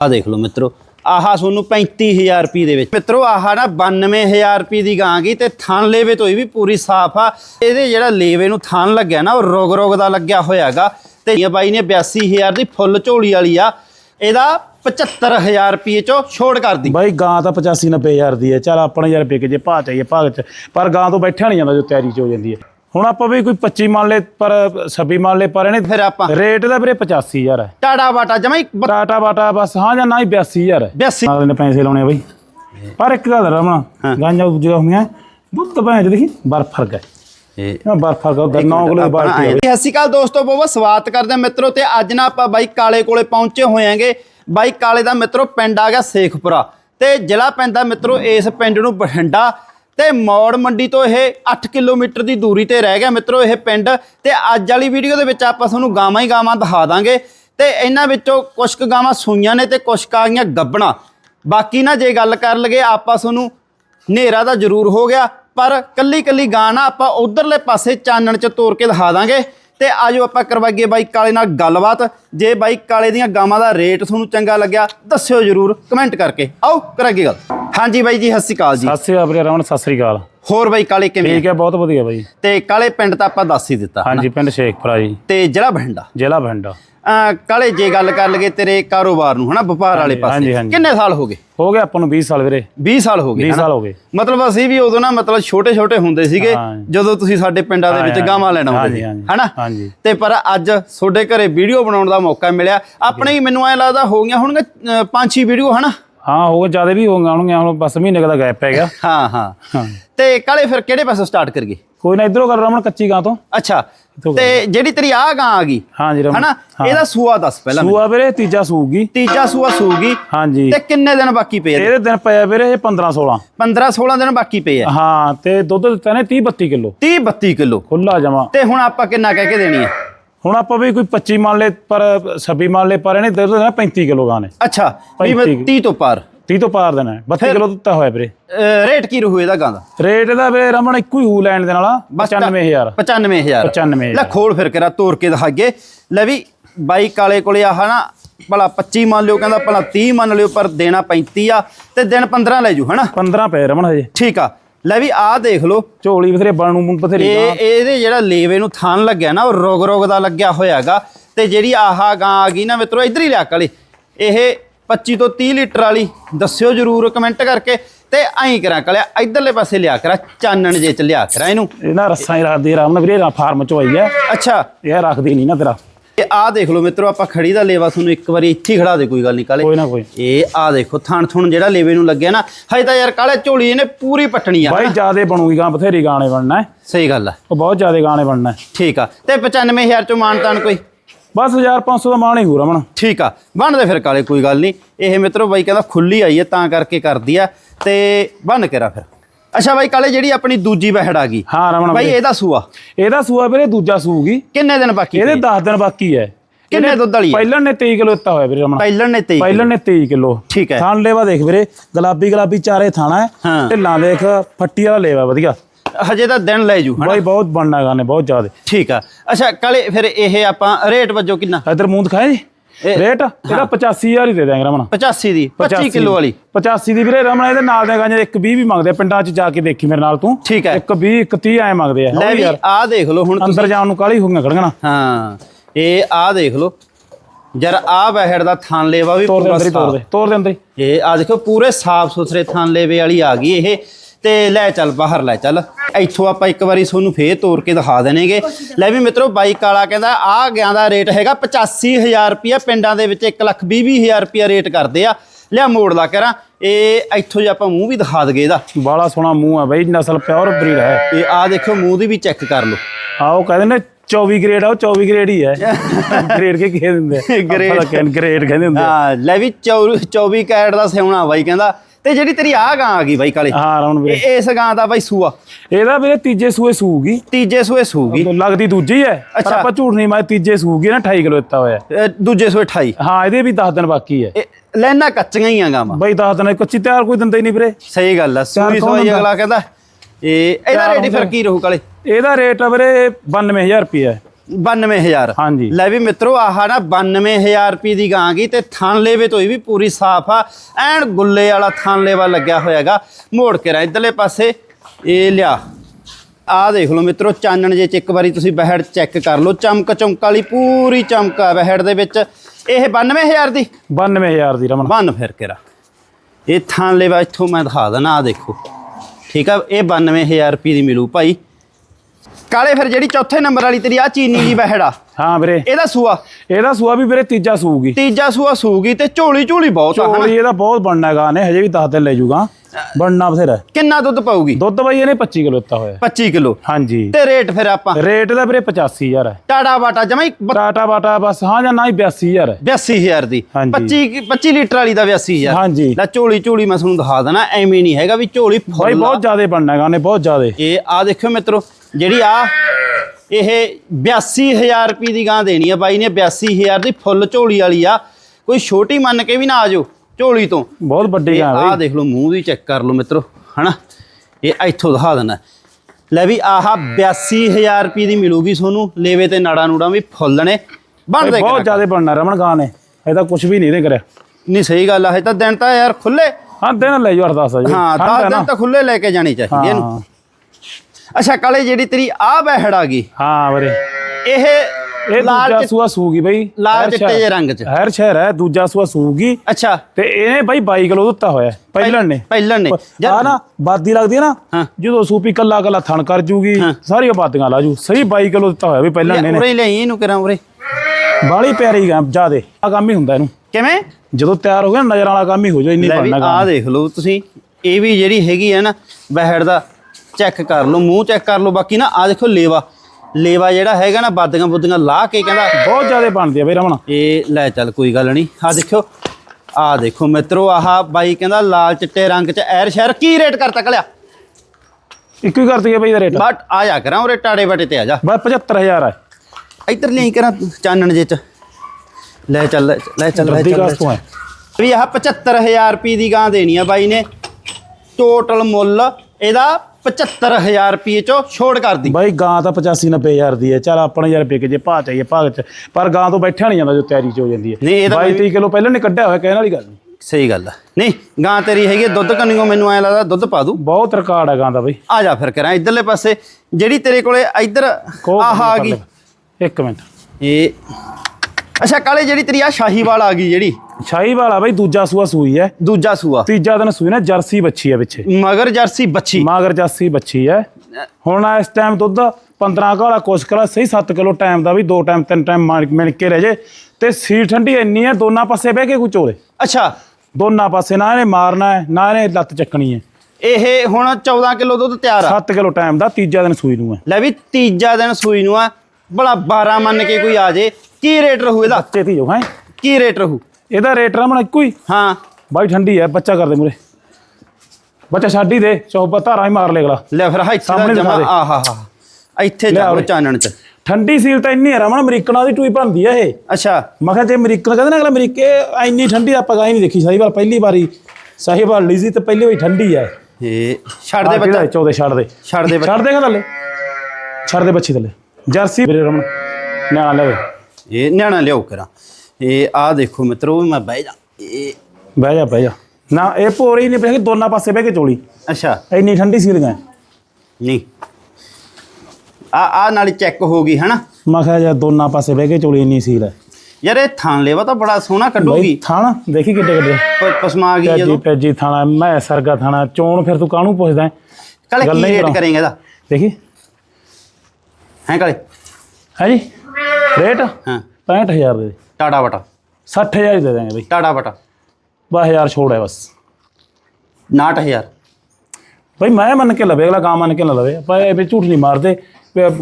ਆ ਦੇਖ ਲਓ ਮਿੱਤਰੋ, ਆਹਾ ਤੁਹਾਨੂੰ 35000 ਰੁਪਏ ਦੇ ਵਿੱਚ। ਮਿੱਤਰੋ, ਆਹਾ ਨਾ 92000 ਰੁਪਏ ਦੀ ਗਾਂ ਗਈ ਤੇ ਥਣ ਲੇਵੇ ਤੋਂ ਵੀ ਪੂਰੀ ਸਾਫ਼ ਆ। ਇਹਦੇ ਜਿਹੜਾ ਲੇਵੇ ਨੂੰ ਥਣ ਲੱਗਿਆ ਨਾ, ਉਹ ਰੋਗ ਰੋਗ ਦਾ ਲੱਗਿਆ ਹੋਇਆਗਾ ਤੇ ਬਾਈ ਨੇ 82000 ਦੀ ਫੁੱਲ ਝੋਲੀ ਵਾਲੀ ਆ। ਇਹਦਾ 75000 ਰੁਪਏ ਚੋਂ ਛੋੜ ਕਰਦੀ ਬਾਈ, ਗਾਂ ਤਾਂ 85 90000 ਦੀ ਹੈ। ਚਲ ਆਪਣਾ ਯਾਰ ਵਿਕ ਜੇ ਭਾਅ ਚਾਹੀਏ ਭਾਗ ਚ। ਪਰ ਗਾਂ ਤੋਂ ਬੈਠਿਆ ਨਹੀਂ ਜਾਂਦਾ ਜੋ ਤਿਆਰੀ ਚ ਹੋ ਜਾਂਦੀ ਹੈ। ਹੁਣ ਆਪਾਂ ਵੀ ਕੋਈ 25 ਮੰਨ ਲੈ ਪਰ 26 ਮੰਨ ਲੈ ਪਰ ਇਹਨੇ ਫਿਰ ਆਪਾਂ। ਰੇਟ ਦਾ ਵੀਰੇ 85000 ਹੈ। ਟਾੜਾ ਬਾਟਾ ਜਮਾ ਟਾਟਾ ਬਾਟਾ ਬਸ ਹਾਂ ਜਾਂ ਨਾ ਹੀ 82000 ਹੈ। 82 ਨਾਲ ਨੇ ਪੈਸੇ ਲਾਉਣੇ ਬਾਈ। ਪਰ ਇੱਕ ਗੱਲ ਰਮਣਾ ਗਾਂਜਾਂ ਦੂਜੀਆਂ ਹੁੰਦੀਆਂ ਦੁੱਧ ਭੈਣ ਦੇਖੀ ਬਰਫ ਫ਼ਰਕ ਹੈ। ਬਰਫ ਉਹ 9 ਕਿਲੋ ਬਾਲਟੀ ਸਤਿ ਸ਼੍ਰੀ ਅਕਾਲ ਦੋਸਤੋ ਬਹੁਤ ਸਵਾਗਤ ਕਰਦੇ ਮਿੱਤਰੋ ਤੇ ਅੱਜ ਨਾ ਆਪਾਂ ਬਾਈ ਕਾਲੇ ਕੋਲੇ ਪਹੁੰਚੇ ਹੋਏ ਆਂਗੇ ਬਾਈ ਕਾਲੇ ਦਾ ਮਿੱਤਰੋ ਪਿੰਡ ਆ ਗਿਆ ਸੇਖਪੁਰਾ। ਤੇ ਜ਼ਿਲ੍ਹਾ ਪੈਂਦਾ ਮਿੱਤਰੋ ਇਸ ਪਿੰਡ ਨੂੰ ਬਠਿੰਡਾ। ਤੇ ਮੌੜ ਮੰਡੀ ਤੋਂ ਇਹ 8 ਕਿਲੋਮੀਟਰ ਦੀ ਦੂਰੀ ਤੇ ਰਹਿ ਗਿਆ ਮਿੱਤਰੋ ਇਹ ਪਿੰਡ। ਤੇ ਅੱਜ ਵਾਲੀ ਵੀਡੀਓ ਦੇ ਵਿੱਚ ਆਪਾਂ ਤੁਹਾਨੂੰ ਗਾਵਾਂ ਹੀ ਗਾਵਾਂ ਦਿਖਾ ਦਾਂਗੇ। ਤੇ ਇਹਨਾਂ ਵਿੱਚੋਂ ਕੁਝ ਕੁ ਗਾਵਾਂ ਸੂਈਆਂ ਨੇ ਤੇ ਕੁਝ ਕੁ ਆ ਗਈਆਂ ਗੱਬਣਾ। ਬਾਕੀ ਨਾ ਜੇ ਗੱਲ ਕਰ ਲਗੇ ਆਪਾਂ ਤੁਹਾਨੂੰ ਹਨੇਰਾ ਤਾਂ ਜ਼ਰੂਰ ਹੋ ਗਿਆ, ਪਰ ਕੱਲੀ ਕੱਲੀ ਗਾਂ ਨਾ ਆਪਾਂ ਉਧਰਲੇ ਪਾਸੇ ਚਾਨਣ ਚ ਤੋਰ ਕੇ ਦਿਖਾ ਦਾਂਗੇ। ਤੇ ਆਜੋ ਆਪਾਂ ਕਰਵਾਈਏ ਬਾਈ ਕਾਲੇ ਨਾਲ ਗੱਲਬਾਤ। ਜੇ ਬਾਈ ਕਾਲੇ ਦੀਆਂ ਗਾਵਾਂ ਦਾ ਰੇਟ ਤੁਹਾਨੂੰ ਚੰਗਾ ਲੱਗਿਆ, ਦੱਸਿਓ ਜ਼ਰੂਰ ਕਮੈਂਟ ਕਰਕੇ। ਆਓ, ਕਰਾਂਗੇ ਗੱਲ। ਹਾਂਜੀ ਬਾਈ ਜੀ, ਸਤਿ ਸ਼੍ਰੀ ਅਕਾਲ ਜੀ। ਸਤਿ ਸ੍ਰੀ ਅਕਾਲ ਵੀਰੇ ਰਮਣ ਸਤਿ ਸ੍ਰੀ ਅਕਾਲ। ਹੋਰ ਬਾਈ ਕਾਲੇ ਕਿਵੇਂ ਠੀਕ ਹੈ ਬਹੁਤ ਵਧੀਆ ਬਾਈ। ਤੇ ਕਾਲੇ ਪਿੰਡ ਤਾਂ ਆਪਾਂ ਦੱਸ ਹੀ ਦਿੱਤਾ ਹਾਂਜੀ ਪਿੰਡ ਸ਼ੇਖਪੁਰਾ ਜੀ। ਤੇ ਜ਼ਿਲ੍ਹਾ ਬਠਿੰਡਾ? ਜ਼ਿਲ੍ਹਾ ਬਠਿੰਡਾ। ਕਾਲੇ ਜੇ ਗੱਲ ਕਰ ਲਗੇ ਤੇਰੇ ਕਾਰੋਬਾਰ ਨੂੰ ਹਨਾ ਵਪਾਰ ਵਾਲੇ ਪਾਸੇ। ਕਿੰਨੇ ਸਾਲ ਹੋ ਗਏ? ਹੋ ਗਿਆ ਆਪਾਂ ਨੂੰ 20 ਸਾਲ ਵੀਰੇ। 20 ਸਾਲ ਹੋ ਗਏ 20 ਹਨਾ? ਸਾਲ ਹੋ ਗਏ। ਮਤਲਬ ਅਸੀਂ ਵੀ ਉਦੋਂ ਨਾ ਮਤਲਬ ਛੋਟੇ ਛੋਟੇ ਹੁੰਦੇ ਸੀਗੇ। ਜਦੋਂ ਤੁਸੀਂ ਸਾਡੇ ਪਿੰਡਾਂ ਦੇ ਵਿੱਚ ਗਾਵਾਂ ਲੈਣ ਆਉਂਦੇ। ਹਨਾ। ਤੇ ਪਰ ਅੱਜ ਤੁਹਾਡੇ ਘਰੇ ਵੀਡੀਓ ਬਣਾਉਣ ਦਾ ਮੌਕਾ ਮਿਲਿਆ। ਆਪਣੇ ਹੀ ਮੈਨੂੰ ਐ ਲੱਗਦਾ ਹੋ ਗਈਆਂ ਹੋਣਗੀਆਂ ਪੰਜ ਛੇ ਵੀਡੀਓ ਹਨਾ? ਹਾਂ ਹੋ ਜ਼ਿਆਦਾ ਵੀ ਹੋ ਗਏ ਹੋਣਗੇ ਹੁਣ ਬਸ ਮਹੀਨੇ ਦਾ ਗੈਪ ਪੈ ਗਿਆ ਹਾਂ। ਹਾਂ। ਤੇ ਕਾਲੇ ਫਿਰ ਕਿਹੜੇ ਪਾਸੋਂ ਸਟਾਰਟ ਕਰੀਏ? ਕੋਈ ਨਾ ਇਧਰੋਂ ਕਰ ਰਮਣ ਕੱਚੀ ਗਾਂ ਤੋਂ। ਅੱਛਾ ਤੇ ਜਿਹੜੀ ਤੇਰੀ ਆ ਗਾਂ ਆ ਗਈ ਹਾਂ ਜੀ ਰਮਣ ਹਨਾ? ਇਹਦਾ ਸੂਆ ਦੱਸ ਪਹਿਲਾਂ। ਸੂਆ ਵੀਰੇ ਤੀਜਾ ਸੂਗੀ। ਤੀਜਾ ਸੂਆ ਸੂਗੀ। ਹਾਂਜੀ ਤੇ ਕਿੰਨੇ ਦਿਨ ਬਾਕੀ ਪਏ ਇਹਦੇ? ਦਿਨ ਪਿਆ ਵੀਰੇ 15 16 15 16 ਦਿਨ ਬਾਕੀ ਪਏ ਆ। ਹਾਂ ਤੇ ਦੁੱਧ ਦਿੱਤਾ ਨੇ 30 32 ਕਿਲੋ। 30 32 ਕਿਲੋ। ਖੁੱਲਾ ਜਮਾ। ਤੇ ਹੁਣ ਆਪਾਂ ਕਿੰਨਾ ਕਹਿ ਕੇ ਦੇਣੀ ਹੈ ਹੁਣ ਆਪਾਂ ਵੀ ਕੋਈ 25 ਮੰਨ ਲੈ ਪਰ 26 ਮੰਨ ਲੈ ਪਰ ਇਹਨੇ ਦੇਣਾ 35 ਕਿਲੋ ਗਾਂ ਨੇ ਅੱਛਾ ਵੀ ਮੈਂ 35 30 ਤੋਂ ਪਾਰ। 30 ਤੋਂ ਪਾਰ ਦੇਣਾ ਹੈ। 32 ਕਿਲੋ ਦਿੱਤਾ ਹੋਇਆ ਵੀਰੇ। ਰੇਟ ਕੀ ਰਹੂ ਇਹਦਾ ਗਾਂ ਦਾ? ਰੇਟ ਇਹਦਾ ਵੀਰੇ ਰਮਣ ਇੱਕੋ ਹੀ ਹੂ ਲੈਣ ਦੇ ਨਾਲ 95000 95000 95000 ਲੈ ਖੋਲ ਫਿਰ ਕਰਾ ਤੋਰ ਕੇ ਦਿਖਾਈਏ ਲੈ ਵੀ ਬਾਈ ਕਾਲੇ ਕੋਲੇ ਆਹ ਨਾ ਭਲਾ 25 ਮੰਨ ਲਿਓ ਕਹਿੰਦਾ ਭਲਾ 30 ਮੰਨ ਲਿਓ ਪਰ ਦੇਣਾ 35 ਆ ਤੇ ਦਿਨ 15 ਲੈ ਜੂ ਹਨਾ? 15 ਪਏ ਰਮਣ ਹਜੇ। ਠੀਕ ਆ। ਲੈ ਵੀ ਆਹ ਦੇਖ ਲਓ। ਝੋਲੀ ਬਥੇਰੇ ਬਣ ਨੂੰ ਬਥੇਰੀ ਇਹ ਇਹਦੇ ਜਿਹੜਾ ਲੇਵੇ ਨੂੰ ਥਣ ਲੱਗਿਆ ਨਾ ਉਹ ਰੋਗ ਰੋਗ ਦਾ ਲੱਗਿਆ ਹੋਇਆਗਾ। ਤੇ ਜਿਹੜੀ ਆਹਾ ਗਾਂ ਆ ਗਈ ਨਾ ਮਿੱਤਰੋ ਇੱਧਰ ਹੀ ਲਿਆ ਕਾਲੇ। ਇਹ 25 ਤੋਂ 30 ਲੀਟਰ ਵਾਲੀ ਦੱਸਿਓ ਜਰੂਰ ਕਮੈਂਟ ਕਰਕੇ। ਤੇ ਐਂ ਕਰਾਂ ਕਲਿਆ ਇੱਧਰਲੇ ਪਾਸੇ ਲਿਆ ਕਰਾਂ ਚਾਨਣ ਜੇ ਚ ਲਿਆ ਕਰਾਂ ਇਹਨੂੰ। ਇਹ ਨਾ ਰੱਸਾਂ ਹੀ ਰੱਖਦੇ ਰਮਣ ਵੀਰੇ ਫਾਰਮ ਚ ਹੋਈ ਹੈ ਅੱਛਾ। ਇਹ ਰੱਖਦੀ ਨਹੀਂ ਨਾ ਤੇਰਾ। ਇਹ ਆਹ ਦੇਖ ਲਓ ਮਿੱਤਰੋ ਆਪਾਂ ਖੜੀ ਦਾ ਲੇਵਾ ਤੁਹਾਨੂੰ ਇੱਕ ਵਾਰੀ ਇੱਥੇ ਖੜਾ ਦੇ ਕੋਈ ਗੱਲ ਨਹੀਂ ਕਾਲੇ। ਕੋਈ ਨਾ ਕੋਈ। ਇਹ ਆਹ ਦੇਖੋ ਥਣ ਥੁਣ ਜਿਹੜਾ ਲੇਵੇ ਨੂੰ ਲੱਗਿਆ ਨਾ ਹਜੇ ਤਾਂ ਯਾਰ ਕਾਲੇ ਝੋਲੀ ਇਹਨੇ ਪੂਰੀ ਪੱਟਣੀ ਆ। ਬਾਈ ਜਿਆਦੇ ਬਣੂਗੀ ਗਾਂ ਬਥੇਰੀ ਗਾਣੇ ਬਣਨਾ ਸਹੀ ਗੱਲ ਆ। ਉਹ ਬਹੁਤ ਜਿਆਦੇ ਗਾਣੇ ਬਣਨਾ ਠੀਕ ਆ। ਤੇ 95000 ਚੋਂ ਮਾਨ ਤਾਨ ਕੋਈ? ਬਸ 1500 ਦਾ ਮਾਣ ਹੀ ਹੋ ਰਮਣ ਠੀਕ ਆ। ਬਣਦੇ ਫਿਰ ਕਾਲੇ ਕੋਈ ਗੱਲ ਨਹੀਂ। ਇਹ ਮਿੱਤਰੋ ਬਾਈ ਕਹਿੰਦਾ ਖੁੱਲੀ ਆਈ ਹੈ ਤਾਂ ਕਰਕੇ ਕਰਦੀ ਆ। ਤੇ ਬਣ ਕੇ ਰਾ ਫਿਰ। ਅੱਛਾ ਬਾਈ ਕਾਲੇ ਜਿਹੜੀ ਆਪਣੀ ਦੂਜੀ ਬਹਿੜ ਆ ਗਈ। ਹਾਂ ਰਮਣ ਬਾਈ ਇਹਦਾ ਸੂਆ? ਇਹਦਾ ਸੂਆ ਵੀਰੇ ਦੂਜਾ ਸੂਗੀ। ਕਿੰਨੇ ਦਿਨ ਬਾਕੀ ਇਹਦੇ ਪਏ? 10 ਦਿਨ ਬਾਕੀ ਹੈ। ਕਿੰਨੇ ਦੁੱਧ ਵਾਲੀ ਪਹਿਲਣ ਨੇ 23 ਕਿਲੋ ਦਿੱਤਾ ਹੋਇਆ ਵੀਰੇ ਰਮਣ ਪਹਿਲਣ ਨੇ 23 ਪਹਿਲਣ ਨੇ 23 ਕਿਲੋ। ਠੀਕ ਹੈ। ਥਾਣ ਲੇਵਾ ਦੇਖ ਵੀਰੇ ਗੁਲਾਬੀ ਗੁਲਾਬੀ ਚਾਰੇ ਥਾਣਾ ਹੈ। ਢਿੱਲਾਂ ਦੇਖ ਫੱਟੀ ਵਾਲਾ ਲੇਵਾ ਵਧੀਆ। ਹਜੇ ਤਾਂ ਦਿਨ ਲੈ ਜੂ ਬਾਈ ਬਹੁਤ ਬਣਨਾ ਗਾਣੇ ਬਹੁਤ ਜ਼ਿਆਦੇ। ਠੀਕ ਆ। ਅੱਛਾ ਕਾਲੇ ਫਿਰ ਇਹ ਆਪਾਂ ਰੇਟ ਵਜੋਂ ਕਿੰਨਾ? ਇਧਰ ਮੂੰਹ ਦਿਖਾਏ ਰੇਟ ਇਹਦਾ 85000 ਹੀ ਦੇ ਦਿਆਂਗੇ ਰਮਣ 85 ਦੀ 25 ਕਿਲੋ ਵਾਲੀ। 85 ਦੀ ਵੀਰੇ ਰਮਣ ਇਹਦੇ ਨਾਲ ਦੇ ਗਾਂ ਇੱਕ 20 ਵੀ ਮੰਗਦੇ ਆ ਪਿੰਡਾਂ 'ਚ ਜਾ ਕੇ ਦੇਖੀ ਮੇਰੇ ਨਾਲ ਤੂੰ। ਠੀਕ ਹੈ। ਇੱਕ 20 ਇੱਕ 30 ਐ ਮੰਗਦੇ ਆ। ਲੈ ਵੀ ਯਾਰ। ਆਹ ਦੇਖ ਲਓ ਹੁਣ ਅੰਦਰ ਜਾਣ ਨੂੰ ਕਾਲੀ ਹੋਈਆਂ ਖੜਗਣਾ ਹਾਂ ਇਹ ਆਹ ਦੇਖ ਲਓ। ਜਰ ਆਹ ਬਹਿੜ ਦਾ ਥਾਨ ਲੇਵਾ ਵੀ ਦੇ ਪੂਰਾ ਅੰਦਰ ਸਾਫ਼। ਦੇ ਦੇ ਅੰਦਰ ਹੀ। ਇਹ ਆ ਦੇਖੋ ਪੂਰੇ ਸਾਫ਼ ਸੁਥਰੇ ਥਾਂ ਲੇਵੇ ਵਾਲੀ ਆ ਗਈ ਇਹ। ਤੇ ਲੈ ਚੱਲ ਬਾਹਰ ਲੈ ਚੱਲ। ਇੱਥੋਂ ਆਪਾਂ ਇੱਕ ਵਾਰੀ ਤੁਹਾਨੂੰ ਫੇਰ ਤੋੜ ਕੇ ਦਿਖਾ ਦੇਣਗੇ। ਲੈ ਵੀ ਮਿੱਤਰੋ ਬਾਈਕ ਵਾਲਾ ਕਹਿੰਦਾ ਆ ਗਿਆ ਦਾ ਰੇਟ ਹੈਗਾ 85000 ਰੁਪਿਆ ਪਿੰਡਾਂ ਦੇ ਵਿੱਚ 1 ਲੱਖ 20000 ਰੁਪਿਆ ਰੇਟ ਕਰਦੇ ਆ। ਲਿਆ ਮੋੜ ਲਾ ਕਰਾਂ। ਇਹ ਇੱਥੋਂ ਜੇ ਆਪਾਂ ਮੂੰਹ ਵੀ ਦਿਖਾ ਦਗੇ ਇਹਦਾ। ਬਾਲਾ ਸੋਹਣਾ ਮੂੰਹ ਆ ਬਈ ਨਸਲ ਪਿਓਰ ਬਰੀਡ ਹੈ। ਇਹ ਆ ਦੇਖੋ ਮੂੰਹ ਦੀ ਵੀ ਚੈੱਕ ਕਰ ਲਓ। ਆਓ ਕਹਿੰਦੇ ਨੇ 24 ਗ੍ਰੇਡ ਆ ਉਹ 24 ਗ੍ਰੇਡ ਹੀ ਹੈ। ਗ੍ਰੇਡ ਕੇ ਕੀ ਹੁੰਦੇ Grade। ਗ੍ਰੇਡ। ਕਹਿੰਦੇ ਹੁੰਦੇ ਆ। ਹਾਂ ਲੈ ਵੀ 24 ਕੈਰਟ ਦਾ ਸਿਉਣਾ ਬਾਈ ਕਹਿੰਦਾ। ਤੇ ਜਿਹੜੀ ਤੇਰੀ ਆ ਗਾਂ ਆ ਗਈ ਬਾਈ ਕਾਲੇ ਹਾਂ ਰਮਣ ਵੀਰੇ। ਇਹ- ਇਸ ਗਾਂ ਦਾ ਬਾਈ ਸੂਆ। ਇਹਦਾ ਵੀਰੇ ਤੀਜੇ ਸੂਏ ਸੂਗੀ। ਤੀਜੇ ਸੂਏ ਸੂਗੀ। ਲੱਗਦੀ ਦੂਜੀ ਹੈ ਪਰ ਅੱਛਾ। ਆਪਾਂ ਝੂਠ ਨਹੀਂ ਮਾਰੇ ਤੀਜੇ ਸੂਗੀ ਨਾ 28 ਕਿਲੋ ਦਿੱਤਾ ਹੋਇਆ। ਅਹ ਦੂਜੇ ਸੂਏ 28 ਹਾਂ ਇਹਦੇ ਵੀ 10 ਦਿਨ ਬਾਕੀ ਹੈ ਇਹ ਲੈਣਾ ਕੱਚੀਆਂ ਹੀ ਆ ਗਾਵਾਂ। ਬਈ 10 ਦਿਨ ਕੱਚੀ ਤਿਆਰ ਕੋਈ ਦਿੰਦਾ ਹੀ ਨਹੀਂ ਵੀਰੇ। ਸਹੀ ਗੱਲ ਆ ਸੂਈ ਕੌਣ ਸੋਈ ਹੁੰਦਾ? ਅਗਲਾ ਕਹਿੰਦਾ ਇਹ ਇਹਦਾ ਰੇਟ ਫਿਰ। ਕੀ ਰਹੂ ਕਾਲੇ? ਇਹਦਾ ਰੇਟ ਆ ਵੀਰੇ 92000 ਰੁਪਏ ਹੈ 92000 ਹਾਂਜੀ। ਲੈ ਵੀ ਮਿੱਤਰੋ ਆਹ ਨਾ 92000 ਰੁਪਏ ਦੀ ਗਾਂ ਗਈ ਤੇ ਥਣ ਲੇਵੇ ਤੋਂ ਇਹ ਵੀ ਪੂਰੀ ਸਾਫ਼ ਆ। ਐਨ ਗੁੱਲੇ ਵਾਲਾ ਥਣ ਲੇਵਾ ਲੱਗਿਆ ਹੋਇਆਗਾ। ਮੋੜ ਕੇ ਰਾ ਇਧਰਲੇ ਪਾਸੇ। ਇਹ ਲਿਆ। ਆਹ ਦੇਖ ਲਓ ਮਿੱਤਰੋ ਚਾਨਣ ਜੇ ਚ ਇੱਕ ਵਾਰੀ ਤੁਸੀਂ ਬਹਿੜ ਚੈੱਕ ਕਰ ਲਓ। ਚਮਕ ਚਮਕ ਵਾਲੀ ਪੂਰੀ ਚਮਕ ਆ ਬਹਿੜ ਦੇ ਵਿੱਚ। ਇਹ 92000 ਦੀ? 92000 ਦੀ ਰਮਨ। ਬੰਨ ਫਿਰ ਕੇ ਰਾ। ਇਹ ਥਣ ਲੇਵਾ ਇੱਥੋਂ ਮੈਂ ਦਿਖਾ ਦਣਾ ਆ ਦੇਖੋ। ਠੀਕ ਆ ਇਹ 92000 ਰੁਪਏ ਦੀ ਮਿਲੂ ਭਾਈ। ਕਾਲੇ ਫਿਰ ਜਿਹੜੀ ਚੌਥੇ ਨੰਬਰ ਵਾਲੀ ਤੇਰੀ ਆ ਚੀਨੀ ਦੀ ਬਹਿੜ ਆ ਹਾਂ ਵੀਰੇ। ਇਹਦਾ ਸੂਆ। ਇਹਦਾ ਸੂਆ ਵੀ ਵੀਰੇ ਤੀਜਾ ਸੂਗੀ। ਤੀਜਾ ਸੂਆ ਸੂਗੀ ਤੇ ਝੋਲੀ ਝੋਲੀ ਬਹੁਤ ਆ ਝੋਲੀ ਇਹਦਾ ਬਹੁਤ ਬਣਨਾ ਗਾ ਨੇ ਹਜੇ ਵੀ 10 ਦਿਨ ਲੈ ਜੂਗਾ। ਬਣਨਾ ਬਥੇਰਾ। ਕਿੰਨਾ ਦੁੱਧ ਪਾਊਗੀ? ਦੁੱਧ ਬਾਈ ਇਹਨੇ 25 ਕਿਲੋ ਦਿੱਤਾ ਹੋਇਆ। 25 ਕਿਲੋ। ਹਾਂਜੀ। ਤੇ ਰੇਟ ਫਿਰ ਆਪਾਂ? ਰੇਟ ਦਾ ਵੀਰੇ 85000 ਹੈ। ਟਾੜਾ ਬਾਟਾ ਜਮਾ ਹੀ ਟਾਟਾ ਬਾਟਾ ਬਸ ਹਾਂ ਜਾਂ ਨਾ ਹੀ 82000 ਹੈ। 82000 ਦੀ। ਹਾਂਜੀ। 25 25 ਲੀਟਰ ਵਾਲੀ ਦਾ 82000 ਹਾਂਜੀ। ਲੈ ਝੋਲੀ ਝੋਲੀ ਮੈਂ ਤੁਹਾਨੂੰ ਦਿਖਾ ਦੇਣਾ ਐਵੇਂ ਨਹੀਂ ਹੈਗਾ ਵੀ ਝੋਲੀ ਬਾਈ। ਬਹੁਤ ਜ਼ਿਆਦਾ ਬਣਨਾ ਗਾ ਨੇ ਬਹੁਤ ਜ਼ਿਆਦਾ। ਇਹ ਆ ਦੇਖਿਓ ਮਿੱਤਰੋ ਜਿਹੜੀ ਆ ਇਹ 82000 ਰੁਪਏ ਦੀ ਗਾਂ ਦੇਣੀ ਆ ਬਾਈ ਨੇ 82000 ਦੀ ਫੁੱਲ ਝੋਲੀ ਵਾਲੀ ਆ। ਕੋਈ ਛੋਟੀ ਮੰਨ ਕੇ ਵੀ ਨਾ ਆਜੋ ਝੋਲੀ ਤੋਂ। ਬਹੁਤ ਵੱਡੀ ਗਾ ਆ ਦੇਖ ਲਓ ਮੂੰਹ ਦੀ ਚੈੱਕ ਕਰ ਲਓ ਮਿੱਤਰੋ ਹਨਾ? ਇਹ ਇੱਥੋਂ ਦਿਖਾ ਦੇਣਾ ਲੈ ਵੀ ਆਹ 82000 ਰੁਪਏ ਦੀ ਮਿਲੂਗੀ ਤੁਹਾਨੂੰ ਲੇਵੇ ਤੇ ਨਾੜਾ ਨੂੜਾ ਵੀ ਫੁੱਲ ਨੇ। ਬਣ ਦੇ ਬਹੁਤ ਜ਼ਿਆਦਾ ਬਣਨਾ ਰਮਨ ਗਾ ਨੇ ਇਹਦਾ ਕੁਝ ਵੀ ਨਹੀਂ ਦੇ ਕਰਿਆ ਨਹੀਂ ਸਹੀ ਗੱਲ ਆ ਇਹ ਤਾਂ ਦਿਨ ਤਾਂ ਯਾਰ ਖੁੱਲੇ ਹਾਂ ਦਿਨ ਲੈ ਜੋ ਅਰਦਾਸ ਆ ਜੀ। ਹਾਂ ਠੰਡ 10 ਹੈ ਨਾ। ਦਿਨ ਤਾਂ ਖੁੱਲੇ ਲੈ ਕੇ ਜਾਣੀ ਚਾਹੀਦੀ ਇਹਨੂੰ। ਅੱਛਾ ਕਾਲੇ ਜਿਹੜੀ ਤੇਰੀ ਆ ਬਹਿੜ ਆ ਗਈ। ਹਾਂ ਵੀਰੇ। ਇਹ ਇਹ ਲਾਲ ਦੂਜਾ ਸੂਆ ਸੂਗੀ ਬਈ। ਲਾਲ ਚਿੱਟੇ ਜਿਹੇ ਰੰਗ ਚ। ਹਰ ਸ਼ਹਿਰ ਹੈ ਦੂਜਾ ਸੂਆ ਸੂਗੀ। ਅੱਛਾ। ਤੇ ਇਹਨੇ ਬਾਈ 22 ਕਿਲੋ ਦਿੱਤਾ ਹੋਇਆ ਪਹਿਲਣ ਨੇ। ਪਹਿਲਣ ਨੇ। ਆ ਨਾ ਬਾਦੀ ਲੱਗਦੀ ਹੈ। ਨਾ ਜਦੋਂ ਸੂਪੀ ਕੱਲਾ ਕੱਲਾ ਥਣ ਕਰ ਜੂਗੀ ਸਾਰੀਆਂ ਬਾਦੀਆਂ ਲਾ ਜੂ। ਸਹੀ 22 ਕਿਲੋ ਦਿੱਤਾ ਹੋਇਆ ਵੀ ਪਹਿਲਣ ਨੇ ਉਰੇ ਲਈ ਇਹਨੂੰ ਕਰਾਂ ਉਰੇ? ਬਾਲੀ ਪਿਆਰੀ ਗਾ ਜਿਆਦੇ ਆ ਕੰਮ ਹੀ ਹੁੰਦਾ ਇਹਨੂੰ। ਕਿਵੇਂ? ਜਦੋਂ ਤਿਆਰ ਹੋ ਗਿਆ ਨਜ਼ਰ ਵਾਲਾ ਕੰਮ ਹੀ ਹੋ ਜਾ ਇੰਨੀ ਬਣਨਾ ਆਹ ਦੇਖ ਲਓ ਤੁਸੀਂ ਇਹ ਵੀ ਜਿਹੜੀ ਹੈਗੀ ਹੈ ਨਾ ਬਹਿੜ ਦਾ ਚੈੱਕ ਕਰ ਲਓ ਮੂੰਹ ਚੈੱਕ ਕਰ ਲਓ ਬਾਕੀ ਨਾ ਆ ਦੇਖੋ ਲੇਵਾ। ਲੇਵਾ ਜਿਹੜਾ ਹੈਗਾ ਨਾ ਬਾਦੀਆਂ ਬੁੱਦੀਆਂ ਲਾ ਕੇ ਕਹਿੰਦਾ ਬਹੁਤ ਜਿਆਦੇ ਬਣਦੀ ਆ ਬਈ ਰਮਣ ਇਹ ਲੈ ਚੱਲ ਕੋਈ ਗੱਲ ਨਹੀਂ। ਆ ਦੇਖਿਓ ਆ ਦੇਖੋ ਮਿੱਤਰੋ ਆਹ ਬਾਈ ਕਹਿੰਦਾ ਲਾਲ ਚਿੱਟੇ ਰੰਗ ਚ ਐਰ ਸ਼ਹਿਰ ਕੀ ਰੇਟ ਕਰਤਾ ਕਲਿਆ? ਇੱਕੋ ਹੀ ਕਰਦੀ ਹੈ ਬਈ ਦਾ ਰੇਟ। ਬਟ ਆ ਜਾ ਕਰਾਂ ਉਰੇ ਟਾੜੇ ਬਾਟੇ ਤੇ ਆ ਜਾ। ਬਸ 75000 ਹੈ ਇੱਧਰ ਲਈ ਕਰਾਂ ਚਾਨਣ ਜੇ ਚ। ਲੈ ਚੱਲ ਲੈ ਚੱਲ, ਲੈ ਚੱਲ ਲੈ ਚੱਲ ਤੋਂ ਵੀ ਆਹ 75000 ਰੁਪਏ ਦੀ ਗਾਂ ਦੇਣੀ ਆ ਬਾਈ ਨੇ। ਟੋਟਲ ਮੁੱਲ ਇਹਦਾ 75000 ਰੁਪਏ ਚੋਂ ਛੋੜ ਕਰਦੀ ਬਾਈ ਗਾਂ ਤਾਂ 85 90000 ਦੀ ਹੈ। ਚਲ ਆਪਣਾ ਯਾਰ ਵਿਕ ਜੇ ਭਾਅ ਚਾਹੀਏ ਭਾਗ ਚ। ਪਰ ਗਾਂ ਤੋਂ ਬੈਠਿਆ ਨਹੀਂ ਜਾਂਦਾ ਜੋ ਤਿਆਰੀ ਚ ਹੋ ਜਾਂਦੀ ਹੈ। ਨਹੀਂ, ਇਹ ਤਾਂ 22 ਮੈਂ ਵੀ- 30 ਕਿਲੋ ਪਹਿਲਾਂ ਨੇ ਕੱਢਿਆ ਹੋਇਆ ਕਹਿਣ ਵਾਲੀ ਗੱਲ ਨਹੀਂ ਸਹੀ ਗੱਲ ਆ। ਨਹੀਂ ਗਾਂ ਤੇਰੀ ਹੈਗੀ ਆ, ਦੁੱਧ ਕੰਨੀਓ ਮੈਨੂੰ ਐ ਲੱਗਦਾ ਦੁੱਧ ਪਾ ਦੂ। ਬਹੁਤ ਰਿਕਾਰਡ ਹੈ ਗਾਂ ਦਾ ਬਈ। ਆ ਜਾ ਫਿਰ ਕਰਾਂ ਇਧਰਲੇ ਪਾਸੇ ਜਿਹੜੀ ਤੇਰੇ ਕੋਲੇ ਇਧਰ ਕੋਹ ਆਹ ਆ ਗਈ। ਇੱਕ ਮਿੰਟ। ਇਹ ਅੱਛਾ ਕਾਲੇ ਜਿਹੜੀ ਤੇਰੀ ਆ ਸ਼ਾਹੀਵਾਲ ਆ ਗਈ ਜਿਹੜੀ। ਸ਼ਾਹੀ ਵਾਲਾ ਬਈ ਦੂਜਾ ਸੂਆ ਸੂਈ ਹੈ। ਦੂਜਾ ਸੂਆ। ਤੀਜਾ ਦਿਨ ਸੂਈ ਨਾ ਜਰਸੀ ਬੱਚੀ ਹੈ ਪਿੱਛੇ। ਮਗਰ ਜਰਸੀ ਬੱਚੀ। ਮਾਗਰ ਜਰਸੀ ਬੱਚੀ ਹੈ। ਹੁਣ ਇਸ ਟਾਈਮ ਦੁੱਧ 15 ਘਾਲਾ ਕੁਛ ਕਰਾ ਸਹੀ 7 ਕਿਲੋ ਟਾਈਮ ਦਾ ਵੀ ਦੋ ਟਾਈਮ ਤਿੰਨ ਟਾਈਮ ਮਿਲ ਕੇ ਰਹਿ ਜੇ। ਤੇ ਸੀ ਠੰਡੀ ਇੰਨੀ ਹੈ ਦੋਨਾਂ ਪਾਸੇ ਬਹਿ ਕੇ ਕੋਈ ਚੋਲੇ। ਅੱਛਾ। ਦੋਨਾਂ ਪਾਸੇ ਨਾ ਇਹਨੇ ਮਾਰਨਾ ਹੈ ਨਾ ਇਹਨੇ ਲੱਤ ਚੱਕਣੀ ਹੈ। ਇਹ ਹੁਣ 14 ਕਿਲੋ ਦੁੱਧ ਤਿਆਰ ਆ। 7 ਕਿਲੋ ਟਾਈਮ ਦਾ ਤੀਜਾ ਦਿਨ ਸੂਈ ਨੂੰ ਹੈ। ਲੈ ਵੀ ਤੀਜਾ ਦਿਨ ਸੂਈ ਨੂੰ ਆ। ਭਲਾ 12 ਮੰਨ ਕੇ ਕੋਈ ਆ ਜੇ। ਕੀ ਰੇਟ ਰਹੂ ਇਹਦਾ? ਬੱਚੇ ਧੀ ਜੋ ਹੈ? ਕੀ ਰੇਟ ਰਹੂ? ਇਹਦਾ ਰੇਟ ਰਮਣ ਇੱਕੋ ਹੀ। ਹਾਂ। ਬਾਈ ਠੰਡੀ ਹੈ ਬੱਚਾ ਕਰਦੇ ਮੂਰੇ। ਬੱਚਾ ਛੱਡ ਹੀ ਦੇ ਚੌਬਾ ਧਾਰਾਂ ਹੀ ਮਾਰ ਲੈ ਅਗਲਾ। ਲੈ ਫਿਰ ਹਾਈ ਸਾਹਮਣੇ ਸਾਹਮਣੇ ਦਿਖਾ ਦੇ। ਆਹਾ ਹਾ ਇੱਥੇ ਲੈ ਉਰੇ। ਚਾਨਣ ਚ। ਠੰਡੀ ਸੀਲ ਤਾਂ ਇੰਨੀ ਹੈ ਰਮਣ ਅਮਰੀਕਨਾਂ ਦੀ ਟੂਈ ਬਣਦੀ ਹੈ ਇਹ। ਅੱਛਾ। ਮੈਂ ਕਿਹਾ ਜੇ ਅਮਰੀਕਨ ਕਹਿੰਦੇ ਨਾ ਅਗਲਾ ਅਮਰੀਕੇ ਇੰਨੀ ਠੰਡੀ ਆਪਾਂ ਗਾਈ ਨਹੀਂ ਦੇਖੀ ਸਾਹੀਵਾਲ ਪਹਿਲੀ ਵਾਰੀ ਸਾਹੀਵਾਲ ਲੀਜ਼ੀ ਤੇ ਪਹਿਲੀ ਵਾਰੀ ਠੰਡੀ ਹੈ ਇਹ ਛੱਡ ਦੇ ਬੱਚਾ। ਚੌਦੇ ਛੱਡ ਦੇ। ਛੱਡ ਦੇ ਬੱਚਾ। ਛੱਡ ਦੇ ਥੱਲੇ। ਛੱਡ ਦੇ ਬੱਚੀ ਥੱਲੇ। ਜਰਸੀ ਵੀਰੇ ਰਮਣ ਨਾ ਲੈ ਇਹ ਨਿਆਣਾ ਲਿਆਓ ਕਰਾਂ। ਇਹ ਆ ਦੇਖੋ ਮਿੱਤਰੋ ਮੈਂ ਬਹਿ ਜਾ। ਇਹ ਬਹਿ ਜਾ ਬਹਿ ਜਾ। ਨਾ ਇਹ ਪੋਰੀ ਨਹੀਂ ਬਹਿ ਦੋਨਾਂ ਪਾਸੇ ਬਹਿ ਕੇ ਚੋਲੀ। ਅੱਛਾ। ਇੰਨੀ ਠੰਡੀ ਸੀਲ ਗਏ ਨਹੀਂ। ਆ ਆ ਨਾਲੇ ਚੈੱਕ ਹੋ ਗਈ ਹਨਾ? ਮੈਂ ਕਿਹਾ ਯਾਰ ਦੋਨਾਂ ਪਾਸੇ ਬਹਿ ਕੇ ਚੋਲੀ ਇੰਨੀ ਸੀਲ ਹੈ। ਯਾਰ ਇਹ ਥਾਂ ਲੈਵਾ ਤਾਂ ਬੜਾ ਸੋਹਣਾ ਕੱਢੂਗੀ। ਥਾਣਾ ਦੇਖੀ ਕਿੱਡੇ ਕਿੱਡੇ। ਪਸਮਾ ਗਈ ਪੈਜੀ ਜਦੋਂ। ਪੈਜੀ ਥਾਣਾ ਮੈਂ ਸਰਗਾ ਥਾਣਾ ਚੋਣ ਫਿਰ ਤੂੰ ਕਾਹਨੂੰ ਪੁੱਛਦਾ? ਕਾਲੇ ਕੀ ਰੇਟ ਕਰਾਂ। ਕਰੇਂਗਾ ਇਹਦਾ? ਦੇਖੀ। ਹੈ ਕਾਲੇ? ਹੈ ਜੀ? ਰੇਟ? ਹਾਂ। 65000 ਦੇ ਦੇ। ਟਾੜਾ ਬਟਾ। 60000 ਹੀ ਦੇ ਦਾਂਗੇ ਬਈ। ਟਾੜਾ ਬਟਾ। 12000 ਛੋੜ ਹੈ ਬਸ। 69000 ਬਈ ਮੈਂ ਮੰਨ ਕੇ ਲਵੇ ਅਗਲਾ ਗਾਂ ਮੰਨ ਕੇ ਨਾ ਲਵੇ। ਆਪਾਂ ਇਹ ਵੀ ਝੂਠ ਨਹੀਂ ਮਾਰਦੇ।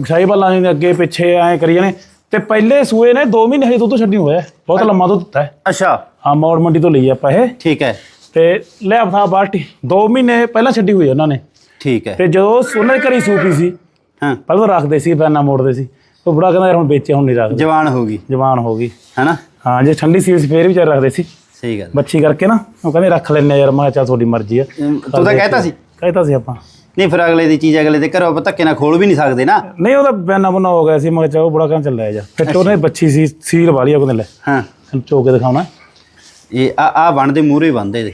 ਸਾਈ ਬੱਲਾਂ ਦੇ ਅੱਗੇ ਪਿੱਛੇ ਐ ਕਰੀ ਜਾਣੇ। ਤੇ ਪਹਿਲੇ ਸੂਏ ਨੇ 2 ਮਹੀਨੇ ਹਜੇ ਦੁੱਧ ਛੱਡੀ ਹੋਇਆ। ਬਹੁਤ ਲੰਮਾ ਦੁੱਧ ਦਿੱਤਾ ਹੈ। ਅੱਛਾ। ਹਾਂ ਮੌੜ ਮੰਡੀ ਤੋਂ ਲਈ ਆਪਾਂ ਇਹ। ਠੀਕ ਹੈ। ਤੇ ਲੈ ਆਪਣਾ ਬਾਲਟੀ। 2 ਮਹੀਨੇ ਪਹਿਲਾਂ ਛੱਡੀ ਹੋਈ ਉਹਨਾਂ ਨੇ। ਠੀਕ ਹੈ। ਤੇ ਜਦੋਂ ਉਹਨਾਂ ਦੇ ਘਰੀ ਸੂਪੀ ਸੀ ਹਾਂ। ਪਹਿਲਾਂ ਰੱਖਦੇ ਸੀ ਬੈਨਾ ਮੋੜਦੇ ਸੀ। ਉਹ ਬੁੜਾ ਕਹਿੰਦਾ ਯਾਰ ਹੁਣ ਵੇਚੇ ਹੁਣ ਨਹੀਂ ਰੱਖਦੇ। ਜਵਾਨ ਹੋ ਗਈ। ਜਵਾਨ ਹੋ ਗਈ। ਹਨਾ? ਹਾਂ ਜੇ ਠੰਡੀ ਸੀਲ ਸੀ ਫੇਰ ਵੀ ਚਾਰ ਰੱਖਦੇ ਸੀ। ਸਹੀ ਗੱਲ। ਬੱਚੀ ਕਰਕੇ ਨਾ ਉਹ ਕਹਿੰਦੇ ਰੱਖ ਲੈਣੇ ਯਾਰ ਮੈਂ ਕਿਹਾ ਚੱਲ ਤੁਹਾਡੀ ਮਰਜ਼ੀ ਆ। ਤੂੰ ਤਾਂ ਕਹਿਤਾ ਸੀ। ਕਹਿਤਾ ਸੀ ਆਪਾਂ। ਨਹੀਂ ਫਿਰ ਅਗਲੇ ਦੀ ਚੀਜ਼ ਅਗਲੇ ਦੇ ਘਰੋਂ ਧੱਕੇ ਨਾਲ ਖੋਲ ਵੀ ਨਹੀਂ ਸਕਦੇ ਨਾ। ਨਹੀਂ ਉਹਦਾ ਬੈਨਾ ਬੁਨਾ ਹੋ ਗਿਆ ਸੀ ਮੈਂ ਕਿਹਾ ਚਲੋ ਬੜਾ ਕੰਮ ਚੱਲ ਰਿਹਾ ਜਾ। ਫਿਰ ਉਹਨੇ ਬੱਚੀ ਸੀ ਸੀਲ ਵਾਲੀ ਆ ਉਹਦੇ ਲੈ ਹਾਂ। ਚੋ ਕੇ ਦਿਖਾਉਣਾ। ਇਹ ਆ ਆ ਬਣਦੇ ਮੂਰੇ ਬੰਦੇ ਦੇ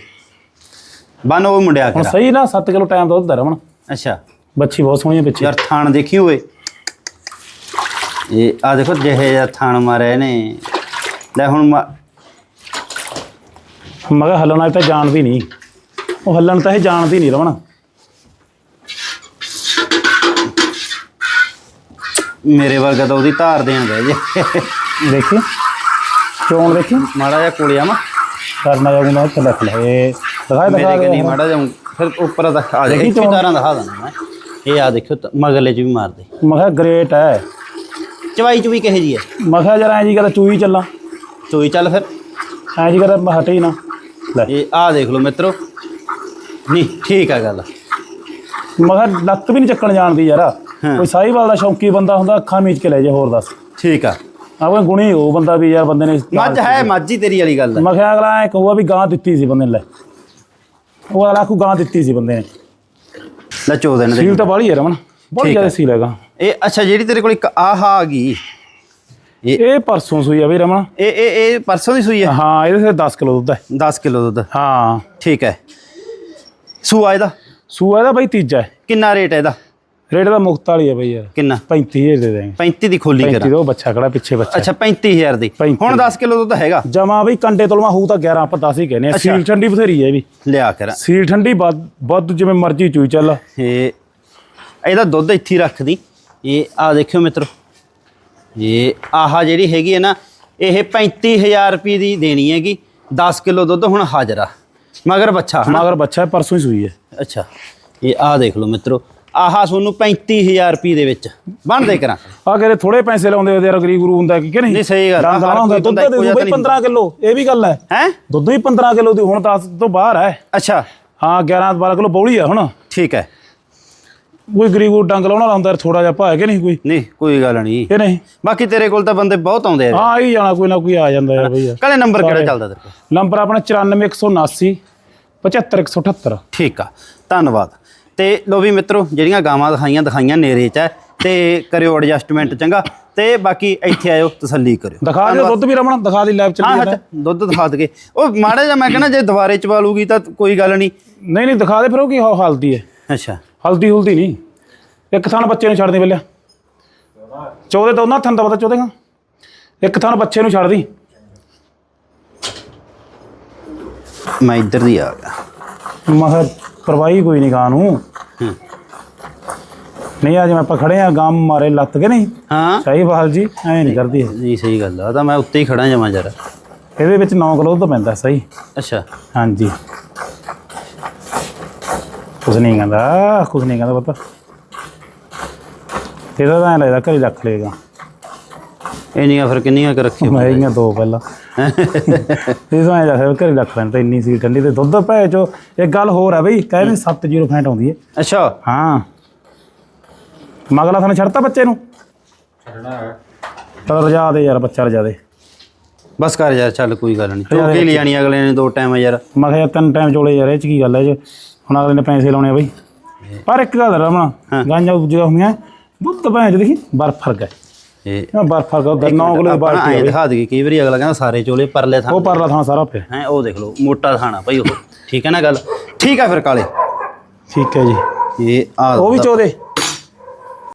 ਬਨ ਉਹ ਮੁੰਡਿਆ ਹੁਣ ਕਰਾ ਸਹੀ ਨਾ 7 ਕਿਲੋ ਟਾਈਮ ਦਾ ਦੁੱਧ ਦਾ ਰਮਣ ਅੱਛਾ। ਬੱਚੀ ਬਹੁਤ ਸੋਹਣੀ ਹੈ ਪਿੱਛੇ। ਯਾਰ ਥਾਣ ਦੇਖੀ ਹੋਏ ਇਹ ਆ ਦੇਖੋ ਜਿਹੇ ਜਿਹਾ ਥਾਣ ਮਾਰਿਆ ਇਹਨੇ ਲੈ ਹੁਣ ਮਾ- ਮੈਂ ਕਿਹਾ ਹੱਲਣ ਤਾਂ ਜਾਣਦੀ ਨਹੀਂ। ਉਹ ਹੱਲਣ ਤਾਂ ਇਹ ਜਾਣਦੀ ਨਹੀਂ ਰਮਣ ਮੇਰੇ ਵਰਗਾ ਤਾਂ ਉਹਦੀ ਧਾਰ ਦੇਣ ਗਏ ਜੇ। ਦੇਖੀ? ਚੋਣ ਦੇਖੀ? ਮਾੜਾ ਜਿਹਾ ਕੋਲਿਆ ਮਾ। ਕਰਨਾ ਜਾਊਗਾ ਤੇ ਲਿਖ ਲੈ। ਇਹ ਦਿਖਾਏ ਮੇਰੇ ਦਿਖਾ। ਕਿ ਨਹੀਂ ਮਾੜਾ ਜਿਹਾ ਫਿਰ ਉੱਪਰ ਦਾ ਆ ਦੇਖੀ ਚੋਣ। ਤਾਰਾਂ ਦਿਖਾ ਦਿੰਦਾ ਮੈਂ। ਇਹ ਆ ਦੇਖਿਓ ਤਾਂ ਮਗਲੇ ਚ ਵੀ ਮਾਰਦੇ। ਮੈਂ ਕਿਹਾ ਗ੍ਰੇਟ ਹੈ। ਚਵਾਈ ਚੁਈ ਕਿਹੇ ਜੀ ਹੈ? ਮੈਂ ਕਿਹਾ ਜਰਾ ਐਂ ਜੀ ਕਰ ਚੂਈ ਚੱਲਾਂ। ਚੋਈ ਚੱਲ ਫਿਰ। ਐਂ ਜੀ ਕਰ ਮੈਂ ਹਟੇ ਹੀ ਨਾ। ਲੈ। ਇਹ ਆ ਦੇਖ ਲਓ ਮਿੱਤਰੋ। ਨਹੀਂ ਠੀਕ ਆ ਗੱਲ। ਮੈਂ ਕਿਹਾ ਲੱਤ ਵੀ ਨਹੀਂ ਚੱਕਣ ਜਾਣਦੀ ਯਾਰ। ਹਾਂ। ਕੋਈ ਸਾਹੀਵਾਲ ਦਾ ਸ਼ੌਂਕੀ ਬੰਦਾ ਹੁੰਦਾ ਅੱਖਾਂ ਮੀਚ ਕੇ ਲੈ ਜਾ ਹੋਰ ਦੱਸ। ਠੀਕ ਆ। ਆਪਣੇ ਗੁਣੀ ਉਹ ਬੰਦਾ ਵੀ ਯਾਰ ਬੰਦੇ ਨੇ ਮੱਝ ਹੈ ਮੱਝ ਤੇਰੀ ਵਾਲੀ ਗੱਲ ਹੈ ਮੈਂ ਕਿਹਾ ਅਗਲਾ ਐ ਕਹੂਗਾ ਵੀ ਗਾਂ ਦਿੱਤੀ ਸੀ ਬੰਦੇ ਨੇ ਲੈ। ਉਹ ਅਗਲਾ ਕੋ ਗਾਂ ਦਿੱਤੀ ਸੀ ਬੰਦੇ ਨੇ। ਲੈ ਚੋ ਦੇਣ ਦੇ। ਸੀਲ ਤਾਂ ਬਾਹਲੀ ਹੈ ਰਮਨ। ਬੜੀ ਠੀਕ ਜ਼ਿਆਦਾ। ਸੀਲ ਹੈਗਾ। ਇਹ ਅੱਛਾ ਜਿਹੜੀ ਤੇਰੇ ਕੋਲ ਇੱਕ ਆਹ ਆ ਗਈ। ਇਹ ਇਹ ਪਰਸੋਂ ਸੂਈ ਆ ਵੀ ਰਮਨ। ਇਹ ਇਹ ਇਹ ਪਰਸੋਂ ਦੀ ਸੂਈ ਹੈ ਹਾਂ ਇਹਦੇ ਤੇ 10 ਕਿਲੋ ਦੁੱਧ ਹੈ। 10 ਕਿਲੋ ਦੁੱਧ। ਹਾਂ। ਠੀਕ ਹੈ। ਸੂਆ ਇਹਦਾ? ਸੂਆ ਇਹਦਾ ਬਾਈ ਤੀਜਾ ਹੈ। ਕਿੰਨਾ ਰੇਟ ਹੈ ਇਹਦਾ? ਰੇਟ ਦਾ ਮੁਕਤ ਵਾਲੀ ਹੈ ਬਈ ਯਾਰ। ਕਿੰਨਾ? 35000 ਦੇ ਦੇਂਗੇ 35 ਦੀ ਖੋਲੀ 35 ਕਰਾਂ। ਦਾ ਉਹ ਬੱਚਾ ਖੜਾ ਪਿੱਛੇ ਬੱਚਾ। ਅੱਛਾ 35000 ਦੀ। 35 ਹੁਣ 10 ਕਿਲੋ ਦੁੱਧ ਹੈਗਾ। ਜਮਾ ਬਈ ਕੰਡੇ ਤੋਲਵਾ ਹੋਊ ਤਾਂ 11 ਆਪਾਂ 10 ਹੀ ਕਹਿੰਦੇ ਆ। ਸੀਲ ਠੰਡੀ ਬਥੇਰੀ ਹੈ ਵੀ। ਲਿਆ ਕਰਾਂ। ਸੀਲ ਠੰਡੀ ਵੱਧ ਜਿਵੇਂ ਮਰਜ਼ੀ ਚੂਈ ਚੱਲ। ਇਹ ਇਹਦਾ ਦੁੱਧ ਇੱਥੇ ਰੱਖਦੀ ਇਹ ਆ ਦੇਖਿਓ ਮਿੱਤਰੋ। ਇਹ ਆਹ ਜਿਹੜੀ ਹੈਗੀ ਹੈ ਨਾ ਇਹ 35000 ਰੁਪਏ ਦੀ ਦੇਣੀ ਹੈਗੀ। 10 ਕਿਲੋ ਦੁੱਧ ਹੁਣ ਹਾਜ਼ਰਾ। ਮਗਰ ਬੱਚਾ ਮਗਰ ਬੱਚਾ ਪਰਸੋਂ ਹੀ ਸੂਈ ਹੈ। ਅੱਛਾ। ਇਹ ਆ ਦੇਖ ਲਓ ਮਿੱਤਰੋ। ਆਹ ਤੁਹਾਨੂੰ 35000 ਰੁਪਏ ਦੇ ਵਿੱਚ ਬਣਦੇ ਕਰਾਂ। ਆ ਕਹਿੰਦੇ ਥੋੜੇ ਪੈਸੇ ਲਾਉਂਦੇ ਉਹਦੇ ਯਾਰ ਗਰੀਬ ਗੁਰੂ ਹੁੰਦਾ ਕਿ ਕਿ ਨਹੀਂ? ਨਹੀਂ, ਸਹੀ ਗੱਲ ਆ, ਹੁੰਦਾ ਦੁੱਧ ਦੇ ਦੂ ਬਈ ਤਾਂ 15 ਕਿਲੋ ਇਹ ਵੀ ਗੱਲ ਹੈ। ਹੈ? ਦੁੱਧ ਵੀ 15 ਕਿਲੋ ਦੀ ਹੁਣ 10 ਤੋਂ ਬਾਹਰ ਹੈ। ਅੱਛਾ। ਹਾਂ 11 12 ਕਿਲੋ ਬੌਲੀ ਆ ਹੁਣ। ਠੀਕ ਹੈ। ਕੋਈ ਗਰੀਬ ਗੁਰੂ ਡੰਗ ਲਾਉਣਾ ਲਾਉਂਦਾ ਯਾਰ ਥੋੜਾ ਜਿਹਾ ਭਾਅ ਕਿ ਨਹੀਂ ਕੋਈ? ਨਹੀਂ ਕੋਈ ਗੱਲ ਨਹੀਂ। ਇਹ ਨਹੀਂ? ਬਾਕੀ ਤੇਰੇ ਕੋਲ ਤਾਂ ਬੰਦੇ ਬਹੁਤ ਆਉਂਦੇ ਆ ਹਾਂ ਆਈ ਜਾਣਾ ਕੋਈ ਨਾ ਕੋਈ ਆ ਜਾਂਦਾ ਯਾਰ ਬਈ ਯਾਰ। ਕਾਲੇ ਨੰਬਰ ਕਿਹੜਾ ਚੱਲਦਾ ਤੇਰੇ ਕੋਲ? ਨੰਬਰ ਆਪਣਾ 94179 75178 ਠੀਕ ਆ ਧੰਨਵਾਦ। ਤੇ ਲੋ ਵੀ ਮਿੱਤਰੋ ਜਿਹੜੀਆਂ ਗਾਵਾਂ ਦਿਖਾਈਆਂ ਦਿਖਾਈਆਂ ਨੇਰੇ ਚ ਤੇ ਕਰਿਓ ਐਡਜਸਟਮੈਂਟ ਚੰਗਾ। ਤੇ ਬਾਕੀ ਇੱਥੇ ਆਇਓ ਤਸੱਲੀ ਕਰਿਓ। ਦਿਖਾ ਦਿਓ ਦੁੱਧ ਵੀ ਰਮਣ ਦਿਖਾ ਦੀ ਲੈਬ ਹਾਂ ਚੱਲੀ ਹਾਂ ਦੁੱਧ ਦਿਖਾ ਦਗੇ ਉਹ ਮਾੜਾ ਜਿਹਾ ਮੈਂ ਕਹਿੰਦਾ ਜੇ ਦੁਬਾਰੇ ਚਵਾ ਲੂਗੀ ਤਾਂ ਕੋਈ ਗੱਲ ਨਹੀਂ। ਨਹੀਂ ਨਹੀਂ ਦਿਖਾ ਦੇ ਫਿਰ ਉਹ ਕੀ ਹਲਦੀ ਹੈ। ਅੱਛਾ। ਹਲਦੀ ਹੁਲਦੀ ਨਹੀਂ। ਇੱਕ ਥਾਂ ਬੱਚੇ ਨੂੰ ਛੱਡ ਦੇ ਚੌਦੇ ਤਾਂ ਉਹਨਾਂ ਥਾਂ ਦਾ ਪਤਾ ਚੌਦੇਗਾ। ਇੱਕ ਥਾਂ ਬੱਚੇ ਨੂੰ ਛੱਡ ਦੀ ਮੈਂ ਇੱਧਰ ਦੀ ਆ ਗਿਆ। ਮੈਂ ਕਿਹਾ ਪਰਵਾਹੀ ਕੋਈ ਨਹੀਂ ਗਾਂ ਨੂੰ। ਹੂੰ। ਨਹੀਂ ਅੱਜ ਮੈਂ ਆਪਾਂ ਖੜੇ ਆ ਗਾਂ ਮਾਰੇ ਲੱਤ ਕੇ ਨਹੀਂ? ਹਾਂ। ਸਹੀ ਬਹਾਲ ਜੀ ਐ ਨਹੀਂ ਕਰਦੀ। ਜੀ ਸਹੀ ਗੱਲ ਆ ਤਾਂ ਮੈਂ ਉੱਤੇ ਹੀ ਖੜਾ ਜਾਵਾਂ ਜਰਾ। ਇਹਦੇ ਵਿੱਚ 9 ਕਿਲੋ ਦੁੱਧ ਪੈਂਦਾ ਸਹੀ। ਅੱਛਾ। ਹਾਂਜੀ। ਕੁਝ ਨਹੀਂ ਕਹਿੰਦਾ ਕੁਝ ਨਹੀਂ ਕਹਿੰਦਾ ਪਤਾ। ਇਹਦਾ ਤਾਂ ਐਂ ਲੱਗਦਾ ਘਰੇ ਰੱਖ ਲੇਗਾ ਇੰਨੀਆਂ ਫਿਰ ਕਿੰਨੀਆਂ ਕੁ ਰੱਖੀ ਮੈਂ ਹੈਗੀਆਂ ਦੋ ਪਹਿਲਾਂ। ਇਹ ਤਾਂ ਐਂ ਲੱਗਦਾ ਘਰੇ ਰੱਖ ਲੈਣ ਤਾਂ ਇੰਨੀ ਸੀ ਠੰਡੀ ਤੇ ਦੁੱਧ ਭੈ ਚੋ ਇੱਕ ਗੱਲ ਹੋਰ ਹੈ ਬਈ ਕਹਿੰਦੇ 70 ਫੈਂਟ ਆਉਂਦੀ ਹੈ। ਅੱਛਾ। ਹਾਂ। ਮਗਲਾ ਤੁਹਾਨੂੰ ਛੱਡਤਾ ਬੱਚੇ ਨੂੰ? ਛੱਡਣਾ ਹੈ। ਚਲ ਰਜਾ ਦੇ ਯਾਰ ਬੱਚਾ ਰਜਾ ਦੇ। ਬਸ ਕਰ ਯਾਰ ਚੱਲ ਕੋਈ ਗੱਲ ਨਹੀਂ ਚੋਕੇ ਲਈ ਜਾਣੀ ਅਗਲੇ ਨੇ ਦੋ ਟਾਈਮ ਯਾਰ। ਮੈਂ ਕਿਹਾ ਯਾਰ ਤਿੰਨ ਟਾਈਮ ਚੋਲੇ ਯਾਰ ਇਹ ਚ ਕੀ ਗੱਲ ਹੈ ਜੇ ਹੁਣ ਅਗਲੇ ਨੇ ਪੈਸੇ ਲਾਉਣੇ ਆ ਬਈ। ਪਰ ਇੱਕ ਗੱਲ ਰਮਣਾ ਗਾਂਜਾਂ ਦੂਜੀਆਂ ਹੁੰਦੀਆਂ ਦੁੱਧ ਭੈਣ ਚ ਦੇਖੀ ਬਰਫ ਫ਼ਰਕ ਹੈ ਇਹ ਇਹ ਬਰਫ ਫ਼ਰਕ ਉਹ 9 ਕਿਲੋ ਬਾਲਟੀ ਹੈ ਦਿਖਾ ਦਈਏ ਕਈ ਵਾਰੀ ਅਗਲਾ ਕਹਿੰਦਾ ਸਾਰੇ ਚੋਲੇ ਪਰਲੇ ਥਾਂ ਉਹ ਪਰਲਾ ਥਾਂ ਸਾਰਾ ਪਿਆ। ਹੈ ਉਹ ਦੇਖ ਲਓ ਮੋਟਾ ਥਾਣਾ ਭਾਈ ਉਹ। ਠੀਕ ਹੈ ਨਾ ਗੱਲ? ਠੀਕ ਹੈ ਫਿਰ ਕਾਲੇ। ਠੀਕ ਹੈ ਜੀ। ਇਹ ਆ ਉਹ ਵੀ ਚੋਦੇ